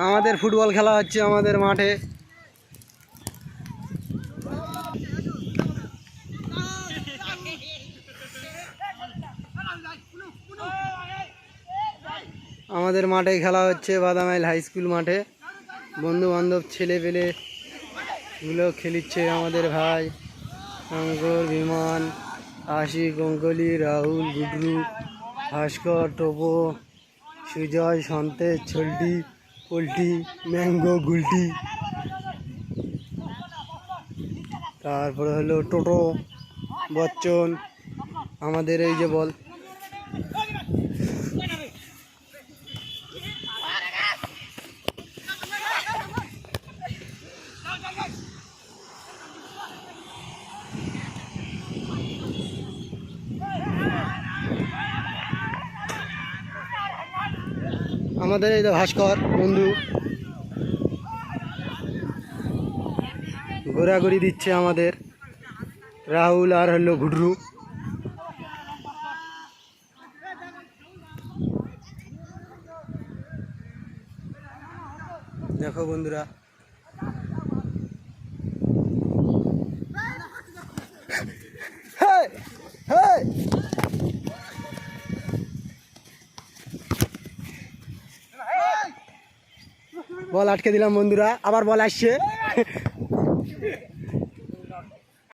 আমাদের ফুটবল খেলা হচ্ছে আমাদের মাঠে। আমাদের মাঠে খেলা হচ্ছে বাদামাইল হাই স্কুল মাঠে। বন্ধু বান্ধব ছেলে পেলে গুলো খেলিচ্ছে আমাদের ভাই শঙ্কর বিমান, আশিক, অঙ্কলি, রাহুল, গুডরু, ভাস্কর, টোপো, সুজয় সন্তেশ ছল্টি। পোল্টি ম্যাঙ্গো গুলটি। তারপরে হলো টোটো বচ্চন আমাদের এই যে বল। আমাদের এই ভাস্কর বন্ধু। ঘোরাঘুরি দিচ্ছে আমাদের রাহুল আর হলো ঘুডরু। দেখো বন্ধুরা। হেই, হেই। বল আটকে দিলাম বন্ধুরা আবার বল আসছে।